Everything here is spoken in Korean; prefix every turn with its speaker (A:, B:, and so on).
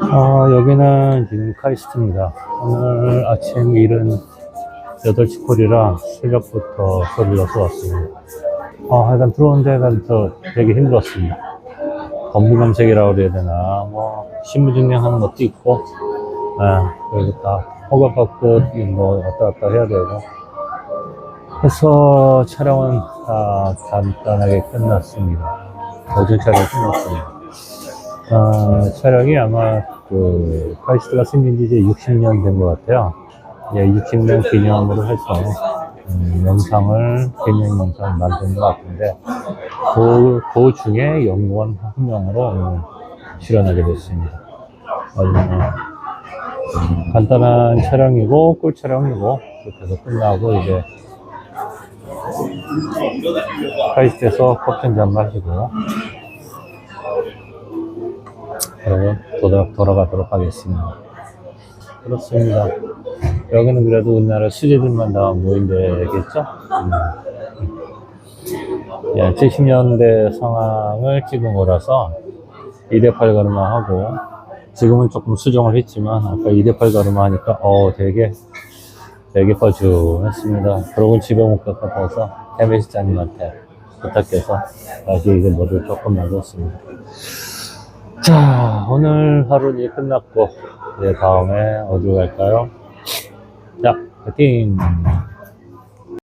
A: 아, 여기는 지금 카이스트입니다. 오늘 아침 일은 8시 콜이라 새벽부터 서둘러서 왔습니다. 아, 하여간 들어온 데가 더 되게 힘들었습니다. 건물 검색이라고 그래야 되나, 뭐, 신분 증명 하는 것도 있고, 아, 그리고 다 허가받고 뭐 왔다 갔다 해야 되고. 해서 촬영은 다 간단하게 끝났습니다. 어제 촬영 끝났습니다. 아, 촬영이 아마 그 카이스트가 생긴 지 이제 60년 된 것 같아요. 예, 60년 기념으로 해서 음, 영상을 기념 영상을 만든 것 같은데 그, 그 중에 연구원 한 명으로 오늘 출연하게 됐습니다. 아주 음, 간단한 촬영이고 꿀 촬영이고 그렇게 해서 끝나고 이제 카이스트에서 커피 한잔 마시고 그러고 돌아, 돌아가도록 하겠습니다. 그렇습니다. 여기는 그래도 우리나라 수제들만 다 모인 데겠죠? 음. 예, 70년대 상황을 찍은 거라서 2대8 가르마 하고 지금은 조금 수정을 했지만 아까 2대8 가르마 하니까 어 되게 되게 빠죽했습니다. 그러고 집에 못 같아서 해매시장님한테 부탁해서 다시 이거 뭐를 조금 만들었습니다. 자, 오늘 하루는 이제 끝났고, 이제 다음에 어디로 갈까요? 자, 파이팅!